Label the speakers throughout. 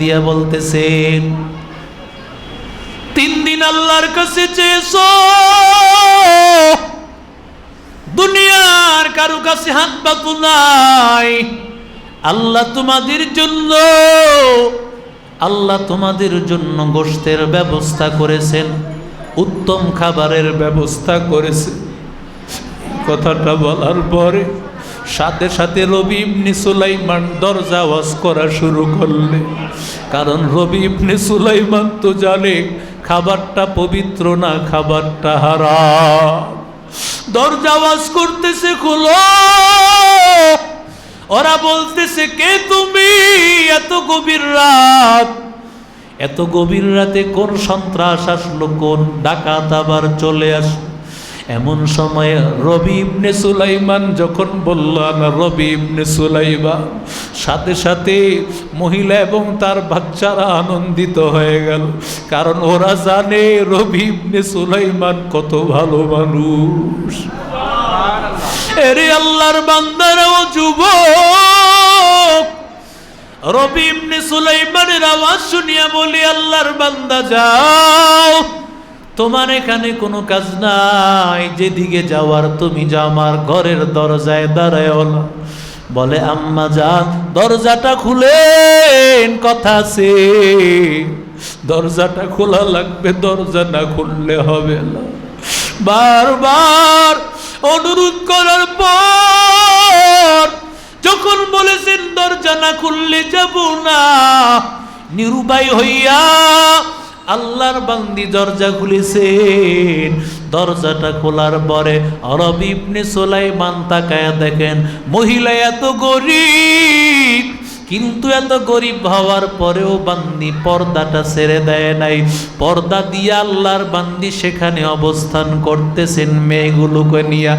Speaker 1: দিয়া বলতেছেন, তিন দিন আল্লাহর কাছে চেয়েছো, দুনিয়ার কারও কাছে হাত পাতু নাই। আল্লাহ তোমাদের জন্য, আল্লাহ তোমাদের জন্য গোষ্ঠের ব্যবস্থা করেছেন, উত্তম খাবারের ব্যবস্থা করেছেন কথাটা বলার পরে সাথে সাথে রবি ইবনে সুলাইমান দরজা ওয়াজ করা শুরু করলে। কারণ রবি ইবনে সুলাইমান তো জানে, খাবারটা পবিত্র না, খাবারটা হারাম। দরজা ওয়াজ করতেছে, খুলো! ওরা বলতেছে, কে তুমি? এত গভীর রাত। এত গভীর রাতে কোন সন্ত্রাস আসলো? কোন ডাকাত আবার চলে আসলো? এমন সময় রবি ইবনে সুলাইমান যখন বলল না রবি ইবনে সুলাইমান, সাথে সাথে মহিলা এবং তার বাচ্চারা আনন্দিত হয়ে গেল। কারণ ওরা জানে রবি ইবনে সুলাইমান কত ভালো মানুষ। এরে আল্লাহর বান্দারাও যুবক, রবি ইবনে সুলাইমানের আওয়াজ শুনিয়া বলি, আল্লাহর বান্দা যাও। তোমার এখানে কোনো কাজ নাই, যেদিকে যাওয়ার তুমি যাও, আমার ঘরের দরজায় দাঁড়ায় বলে, আম্মা যান, দরজাটা খুলেন, কথা আছে। দরজাটা খোলা লাগবে, দরজা না খুললে হবে না। বারবার অনুরোধ করার পর, যখন বলেছেন, দরজা না খুললে যাব না, নিরুপায় হইয়া আল্লাহর বান্দি দরজা খুলেছেন। দরজাটা খোলার পরে অরব ইবনে সোলাইমান তাকায়া দেখেন, মহিলা এত গরিব। কিন্তু এত গরিব হওয়ার পরেও বান্দি পর্দাটা ছেড়ে দেয় নাই। পর্দা দিয়ে আল্লাহর বান্দি সেখানে অবস্থান করতেছেন মেয়েগুলোকে নিয়ে।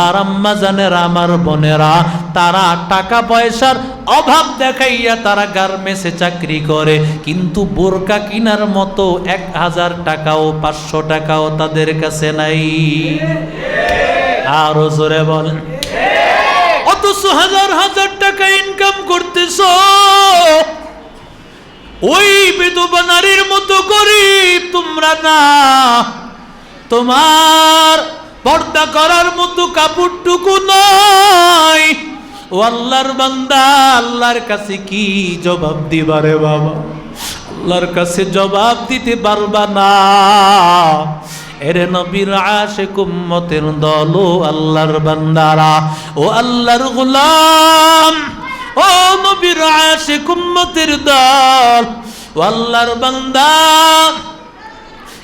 Speaker 1: আর আম্মা জানের, আমার বোনেরা, তারা টাকা পয়সার অভাব দেখাইয়া তারা গার্মেন্টসে চাকরি করে। কিন্তু বোরকা কিনার মতো এক হাজার টাকাও, পাঁচশো টাকাও তাদের কাছে নাই। আরও জোরে বলেন অথচ হাজার হাজার টাকা ইনকাম করতেছ। ওই বিধবা নারীর মতো গরিব তোমরা না। তোমার পর্দা করার মতো কাপড়টুকু নয় ও আল্লাহর বান্দা, আল্লাহর কাছে কি জবাব দিবারে বাবা? আল্লাহর কাছে জবাব দিতে পারবা না। এরে নবীর আশেক উম্মতের দল, ও আল্লাহর বান্দারা, ও আল্লাহর গোলাম, ও নবীর আশেক উম্মতের দল, ও আল্লাহর বান্দা।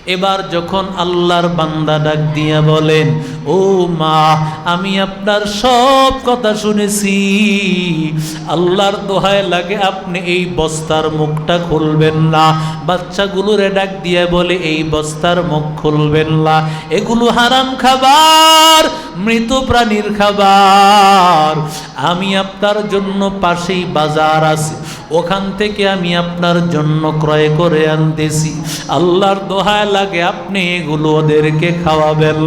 Speaker 1: এবার যখন আল্লাহর বান্দা ডাক দিয়া বলেন, ও মা, আমি আপনার সব কথা শুনেছি। আল্লাহর দোহায় লাগে আপনি এই বস্তার মুখটা খুলবেন না। বাচ্চাগুলোরে ডাক দিয়ে বলে, এই বস্তার মুখ খুলবেন না। এগুলো হারাম খাবার, মৃত প্রাণীর খাবার। আমি আপনার জন্য পাশেই বাজার আছে। ওখান থেকে আমি আপনার জন্য ক্রয় করে আনতেছি। আল্লাহর দোহায় লাগে আপনি এগুলো ওদেরকে খাওয়াবেন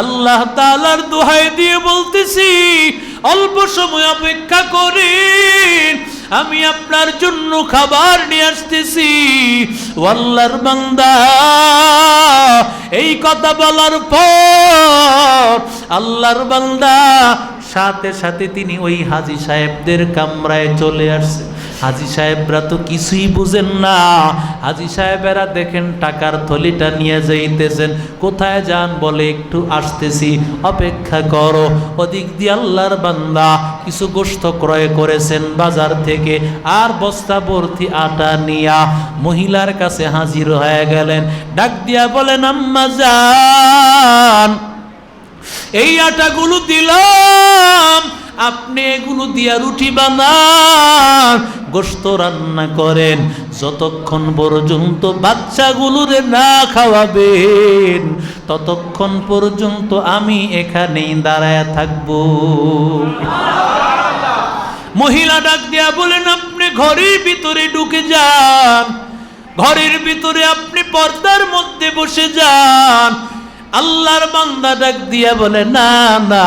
Speaker 1: আল্লাহ তালার দোহাই দিয়ে বলতেছি, অল্প সময় অপেক্ষা করেন, আমি আপনার জন্য খাবার নিয়ে আসতেছি। ও আল্লাহর বান্দা, এই কথা বলার পর আল্লাহর বান্দা সাথে সাথে তিনি ওই হাজি সাহেবদের কামরায় চলে আসছে। হাজি সাহেবরা তো কিছুই বুঝেন না। হাজি সাহেবেরা দেখেন টাকার থলিটা নিয়ে যাইতেছেন। কোথায় যান বলে একটু আসতেছি, অপেক্ষা করো। ওদিক দিয়ে আল্লাহর বান্দা কিছু গোস্ত ক্রয় করেছেন বাজার থেকে, আর বস্তা ভর্তি আটা নিয়া মহিলার কাছে হাজির হয়ে গেলেন। ডাক দিয়া বলেন, আম্মা যান, এই আটাগুলো দিলাম। আপনি এগুলো দিয়া রুটি বানান গোস্ত রান্না করেন, যতক্ষণ পর্যন্ত বাচ্চাগুলোরে না খাওয়াবেন, ততক্ষণ পর্যন্ত আমি এখানেই দাঁড়ায় থাকব। মহিলা ডাক দিয়া বলেন, আপনি ঘরের ভিতরে ঢুকে যান, ঘরের ভিতরে আপনি পর্দার মধ্যে বসে যান। আল্লাহর বান্দা ডাক দিয়া বলে, না না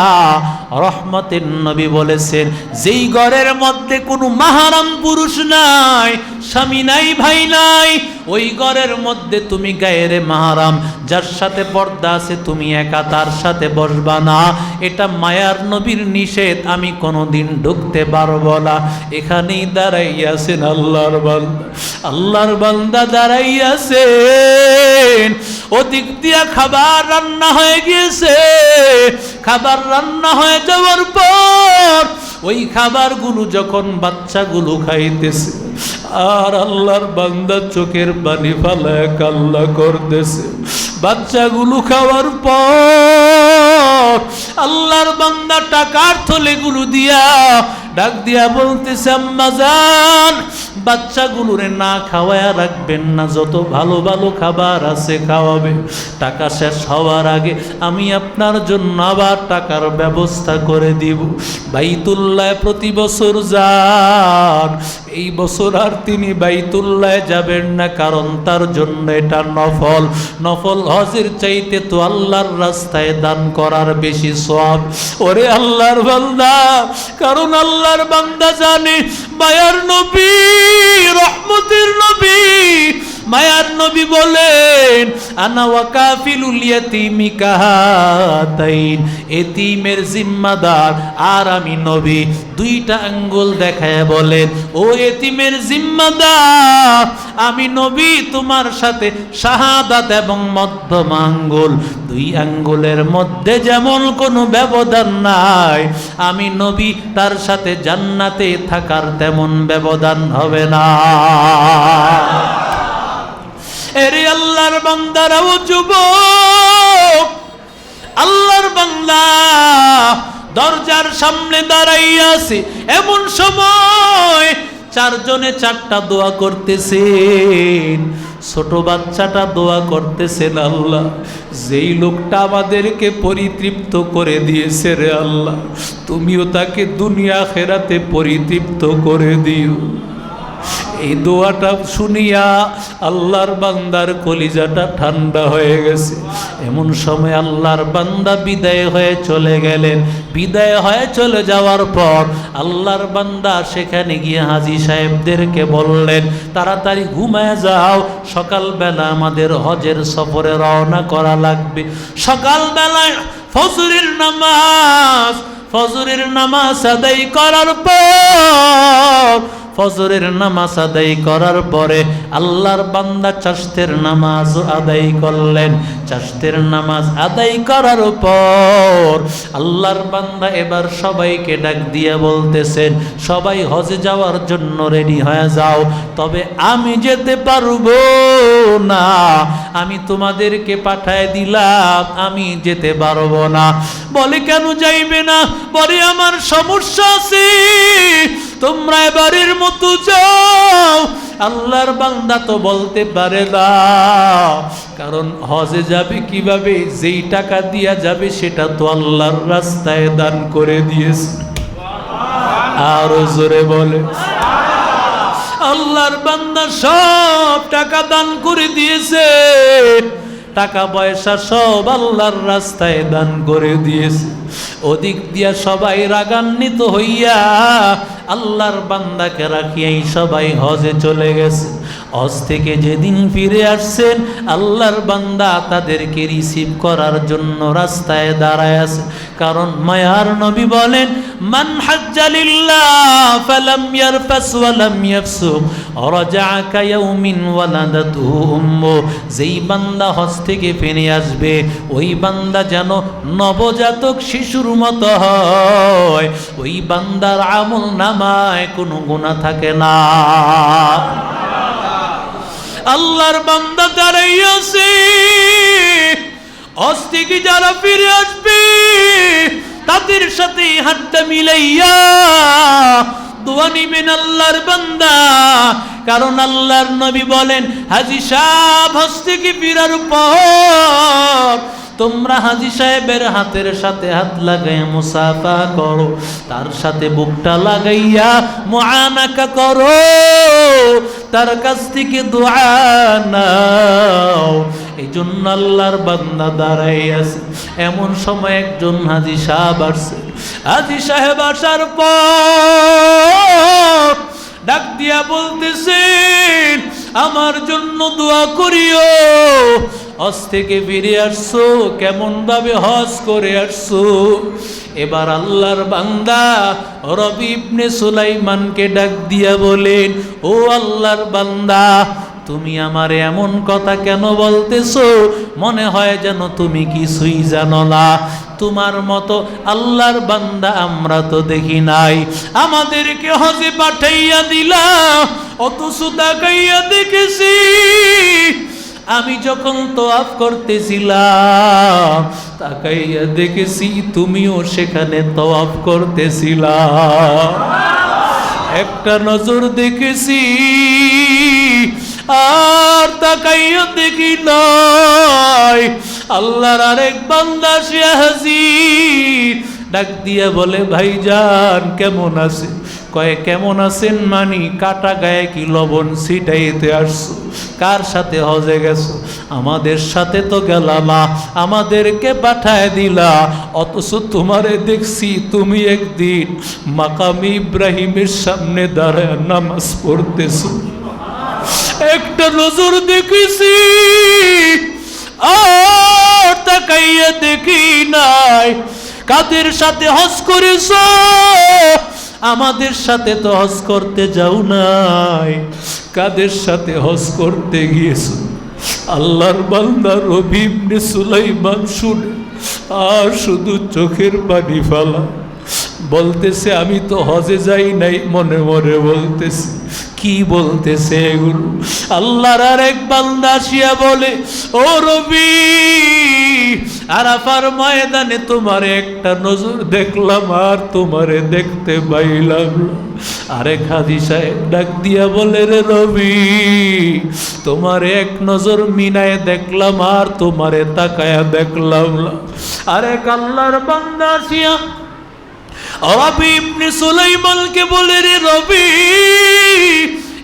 Speaker 1: রহমতের নবী বলেছেন যেই ঘরের মধ্যে কোনো মাহারাম পুরুষ নাই স্বামী নাই ভাই নাই ওই ঘরের মধ্যে তুমি গায়েরে মাহারাম, যার সাথে পর্দা আছে তুমি একা, তার সাথে বসবা না। এটা মায়ার নবীর নিষেধ, আমি কোনোদিন ঢুকতে পারব না। এখানেই দাঁড়াইয়াছেন আল্লাহর বান্দা আল্লাহর বান্দা দাঁড়াইয়াছেন। ওদিক দিয়া খাবার রান্না হয়ে গিয়েছে, খাবার রান্না হয়ে যাওয়ার পর ওই খাবারগুলো যখন বাচ্চাগুলো খাইতেছে আর আল্লাহর বান্দা চোখের পানি ফালায় কাল্লা করতেছে। বাচ্চাগুলো খাওয়ার পর আল্লাহর বান্দা টাকার থলেগুলো দিয়া ডাক দিয়া বলতেছে, আম্মা যান বাচ্চাগুলোরে না খাওয়ায়া রাখবেন না, যত ভালো ভালো খাবার আছে খাওয়াবে। টাকা শেষ হওয়ার আগে আমি আপনার জন্য আবার টাকার ব্যবস্থা করে দিব। বাইতুল্লায় প্রতি বছর যান। এই বছর আর তিনি বাইতুল্লায় যাবেন না, কারণ তার জন্য এটা নফল। নফল হজের চাইতে তো আল্লাহর রাস্তায় দান করার বেশি সব ওরে আল্লাহর বান্দা, কারণ আল্লাহর বান্দা জানে বায়ার নবী রহমতের নবী মায়ার নবী বলেন, আনা ওয়াকাফিলুল ইয়াতিমি কাহাতাইন। এতিমের জিম্মাদার আর আমি নবী। দুইটা আঙ্গুল দেখায় বলেন, ও এতিমের জিম্মাদার, আমি নবী তোমার সাথে শাহাদাত এবং মধ্যম আঙ্গুল। দুই আঙ্গুলের মধ্যে যেমন কোনো ব্যবধান নাই, আমি নবী তার সাথে জান্নাতে থাকার তেমন ব্যবধান হবে না। আল্লাহর বান্দারাও যুবক, আল্লাহর বান্দা দরজার সামনে দাঁড়াইয়া আছে এমন সময় চারজনে চারটা দোয়া করতেছেন। ছোট বাচ্চাটা দোয়া করতেছেন, আল্লাহ, যেই লোকটা আমাদেরকে পরিতৃপ্ত করে দিয়েছে রে আল্লাহ, তুমিও তাকে দুনিয়া খেরাতে পরিতৃপ্ত করে দিও। এই দোয়াটা শুনিয়া আল্লাহর বান্দার কলিজাটা ঠান্ডা হয়ে গেছে। এমন সময় আল্লাহর বান্দা বিদায় হয়ে চলে গেলেন। বিদায় হয়ে চলে যাওয়ার পর আল্লাহর বান্দা সেখানে গিয়ে হাজি সাহেবদেরকে বললেন, তাড়াতাড়ি ঘুমায় যাও। সকালবেলা আমাদের হজের সফরে রওনা করা লাগবে। সকালবেলায় ফজরের নামাজ ফজরের নামাজ আদায় করার পর ফজরের নামাজ আদায় করার পরে আল্লাহর বান্দা চাষের নামাজ আদায় করলেন। চাষতের নামাজ আদায় করার পর আল্লাহর বান্দা এবার সবাইকে ডাক দিয়ে বলতেছেন, সবাই হজে যাওয়ার জন্য রেডি হয়ে যাও, তবে আমি যেতে পারব না, আমি তোমাদেরকে পাঠায় দিলাম, আমি যেতে পারব না। বলে কেন যাইবে না? বলে, আমার সমস্যা আছে, তোমরা এবারের মতো যাও আল্লাহর বান্দা তো বলতে পারে না। কারণ হজে যাবে কীভাবে, যেই টাকা দিয়া যাবে সেটা তো আল্লাহর রাস্তায় দান করে দিয়েছে। আরও জোরে বলে। আল্লাহর বান্দা সব টাকা দান করে দিয়েছে। টাকা পয়সা সব আল্লাহর রাস্তায় দান করে দিয়েছে। ওদিক দিয়া সবাই রাগান্বিত হইয়া আল্লাহর বান্দাকে রাখিয়াই সবাই হজে চলে গেছে। হজ থেকে যেদিন ফিরে আসছেন, আল্লাহর বান্দা তাদেরকে রিসিভ করার জন্য রাস্তায় দাঁড়ায় আছে। কারণ মায়ার নবী বলেন, মান হাজ্জালিল্লাহ ফালাম ইয়ারফাস ওয়ালাম ইয়াফসুক রাজাআ কায়াউমিন ওয়ালাদাতুহু উম্মু যেই বান্দা হজ থেকে ফিরে আসবে, ওই বান্দা যেন নবজাতক শিশুর মতো হয়। ওই বান্দার আমল নামায় কোনো গুণা থাকে না। আল্লাহর বান্দা দাঁড়াইয়াছে অস্তিকি যারা ফিরে আসবে, তাদের সাথে হাতটা মিলাইয়া দোয়া নিবেন আল্লাহর বান্দা। কারণ আল্লাহর নবী বলেন, হাজি সাহ হস্তিকি ফিরার পর তোমরা হাজি সাহেবের হাতের সাথে হাত লাগাই মুসাফা করো, তার সাথে বুকটা লাগাইয়া মুআনাকা করো, তার কাছ থেকে দোয়া নাও। এই জন্য আল্লাহর বান্দা দাঁড়াই আছে। এমন সময় একজন হাজি সাহেব আসছে। হাজি সাহেব আসার পর ডাক দিয়া বলতেছেন, আমার জন্য দোয়া করিও। হজ থেকে ফিরে আসছো? কেমন ভাবে হজ করে আসছো? এবার আল্লাহর বান্দা রবি ইবনে সুলাইমানকে ডাক দিয়া বলেন, ও আল্লাহর বান্দা, তুমি আমার এমন কথা কেন বলতেছো? মনে হয় যেন তুমি কিছুই জানো না। তোমার মতো আল্লাহর বান্দা আমরা তো দেখি নাই। আমাদেরকে হজে পাঠাইয়া দিলা অত সুতাকাইয়া দেখেছি আমি যখন তোয়াফ করতেছিলাম, তাকাইয়া দেখেছি তুমিও সেখানে তোয়াফ করতেছিলাম একটা নজর দেখেছি, আর তাকাইয়া দেখি নাই। আল্লাহর আরেক বান্দা সে ডাক দিয়া বলে, ভাইজান, কেমন আছে কয়ে, কেমন আছেন মানি? কাটা গায়ে কি লবণ? ছিটাইতে আসছো। কার সাথে হজে গেছো? আমাদের সাথে তো গেলামা আমাদেরকে পাঠায় দিলা। অথচ তোমারে দেখছি তুমি একদিন মাকামি ইব্রাহিমের সামনে দাঁড়ায় নামাজ পড়তেছো। একটা নজর দেখেছি, আর তাকাইয়া দেখি নাই। কাদের সাথে হজ করেছ? আমাদের সাথে তো হজ করতে যাও নাই। কাদের সাথে হজ করতে গিয়েছো? আল্লাহর বান্দা রবিবনে সুলাইমান শুনে, আর শুধু চোখের পানি ফালা। বলতেছে, আমি তো হজে যাই নাই, মনে মনে বলতেছি। কি বলতেছে এগুলো? আল্লাহর আরেক বান্দা আসিয়া বলে, ও রবি আরাফার ময়দানে তোমার একটা নজর দেখলাম আর তোমারে দেখতে পাইলাম সাহেব ডাক দিয়া বলে, রে রবি, তোমার এক নজর মিনায় দেখলাম আর তোমারে তাকায়া দেখলাম না। আরেক আল্লাহর বান্দা আসিয়া রবি ইবনে সুলাইমানকে বলে, রে রবি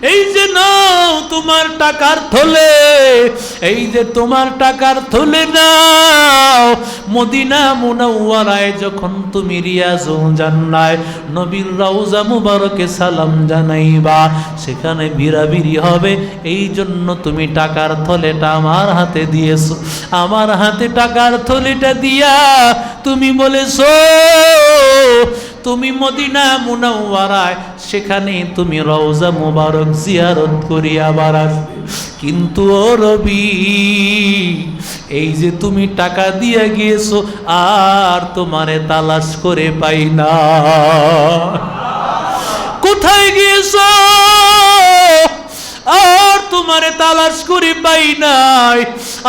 Speaker 1: এই যে নাও তোমার টাকার থলে, এই যে তোমার টাকার থলে নাও, মদিনা মুনাওয়ারায় যখন তুমি রিয়াজুল জান্নায় নবীর রওজা মুবারকে সালাম জানাইবা, সেখানে বিরাবিরি হবে, এই জন্য তুমি টাকার থলেটা আমার হাতে দিয়েছ। আমার হাতে টাকার থলেটা দিয়া তুমি বলেছ তুমি মদিনা মুনাওয়ারায়, সেখানে তুমি রওজা মুবারক জিয়ারত করি আবার আসবে। কিন্তু ও রবি, এই যে তুমি টাকা দিয়ে গিয়েছো, আর তোমারে তালাশ করে পাই না। কোথায় গিয়েছো? আর তোমারে তালাশ করে পাই নাই।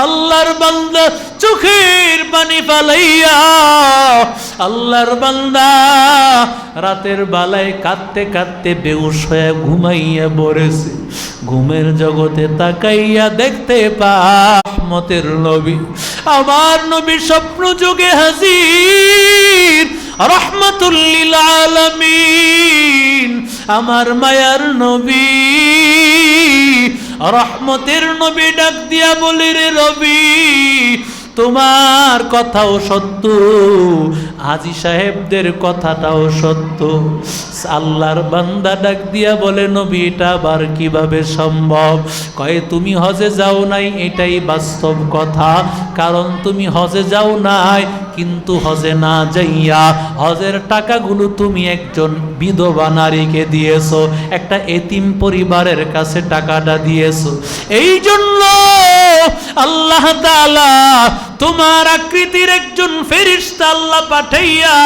Speaker 1: আল্লাহর বান্দা চোখের পানি ফালাইয়া আল্লাহর বান্দা রাতের বেলায় কাঁদতে কাঁদতে বেউস হয়ে ঘুমাইয়া পড়েছে। ঘুমের জগতে তাকাইয়া দেখতে পা নবী। আমার নবী স্বপ্ন যুগে হাজির রহমতুল্লিল আলামিন। আমার মায়ার নবী, রহমতের নবী ডাক দিয়া বলি রে রবি, তোমার কথাও সত্য হাজি সাহেবদের কথাটাও সত্য। আল্লাহর বান্দা ডাক দিয়া বলে, নবী, এটা আবার কীভাবে সম্ভব? কয়ে, তুমি হজে যাও নাই, এটাই বাস্তব কথা। কারণ তুমি হজে যাও নাই, কিন্তু হজে না যাইয়া হজের টাকাগুলো তুমি একজন বিধবা নারীকে দিয়েছ, একটা এতিম পরিবারের কাছে টাকাটা দিয়েছ। এই জন্য আল্লাহ তোমার আকৃতির একজন ফেরিস্তা আল্লাহ পাঠাইয়া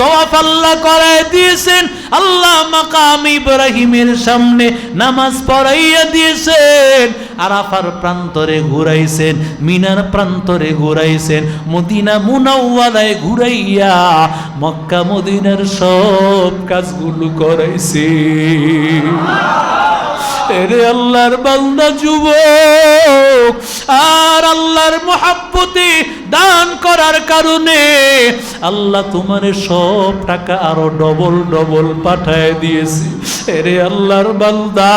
Speaker 1: তওয়াফ আল্লাহ করাই দিয়েছেন। আল্লাহ মাকাম ইব্রাহিমের সামনে নামাজ পড়াইয়া দিয়েছেন। আরাফার প্রান্তরে ঘুরাইছেন, মিনার প্রান্তরে ঘুরাইছেন, মদিনা মুনাওয়ালায় ঘুরাইয়া মক্কা, মদিনার সব কাজগুলো করাইছে। এরে আল্লাহর বান্দা যুবক, আর আল্লাহর মহাব্বতে দান করার কারণে আল্লাহ তোমার সব টাকা আরও ডবল ডবল পাঠায় দিয়েছে। এরে আল্লাহর বান্দা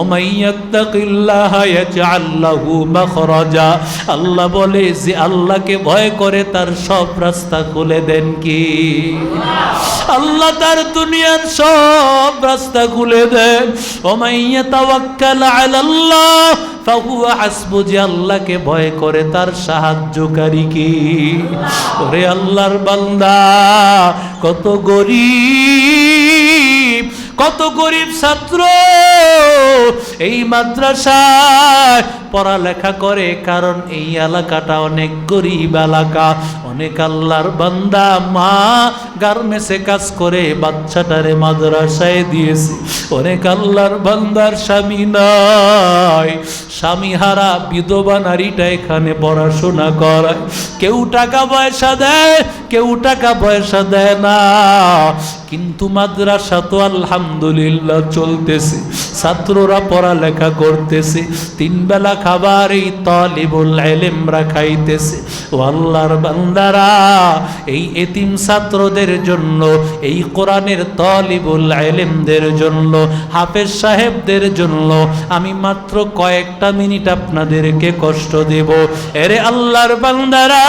Speaker 1: ওমাইয়াত্তাকিল্লাহ ইয়াজআল লাহু মাখরাজা, আল্লাহ বলে যে আল্লাহকে ভয় করে তার সব রাস্তা খুলে দেন কি? আল্লাহ তার দুনিয়ার সব রাস্তা খুলে দেন। ওমাইয়া তাওয়াক্কাল আলাল্লাহ, ফাহুয়া হাসবু যে আল্লাহকে ভয় করে তার সাহায্যকারী কি? ওরে আল্লাহর বান্দা, কত গরিব কত গরিব ছাত্র এই মাদ্রাসায় পড়ালেখা করে, কারণ এই এলাকাটা অনেক গরিব এলাকা। অনেক আল্লাহর বান্দা মা গার্মেন্টসে কাজ করে, বাচ্চাটারে মাদ্রাসায় দিয়েছে। অনেক আল্লাহর বান্দার স্বামী নাই। স্বামী হারা বিধবা নারীটা এখানে পড়াশোনা করায়। কেউ টাকা পয়সা দেয়, কেউ টাকা পয়সা দেয় না। কিন্তু মাদ্রাসা তো আলহামদুলিল্লাহ চলতেছে। ছাত্ররা পড়ালেখা করতেছে। তিন বেলা খাবার এই তলিবুল এলেমরা খাইতেছে ও আল্লাহর বান্দারা, এই এতিম ছাত্রদের জন্য, এই কোরআনের তলিবুল এলেমদের জন্য, হাফেজ সাহেবদের জন্য আমি মাত্র কয়েকটা মিনিট আপনাদেরকে কষ্ট দেব। এরে আল্লাহর বান্দারা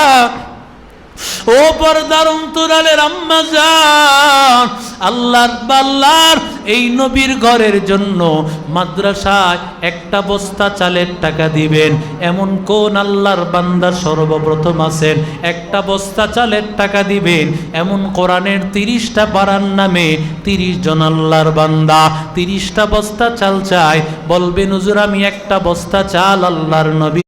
Speaker 1: ও পর্দার অন্তরালের আম্মা যান আল্লাহর বাল্লার এই নবীর ঘরের জন্য মাদ্রাসায় একটা বস্তা চালের টাকা দিবেন। এমন কোন আল্লাহর বান্দা সর্বপ্রথম আছেন? একটা বস্তা চালের টাকা দিবেন। এমন কোরআনের তিরিশটা পাড়ার নামে তিরিশ জন আল্লাহর বান্দা তিরিশটা বস্তা চাল চাই বলবেন হুজুর, আমি একটা বস্তা চাল আল্লাহর নবী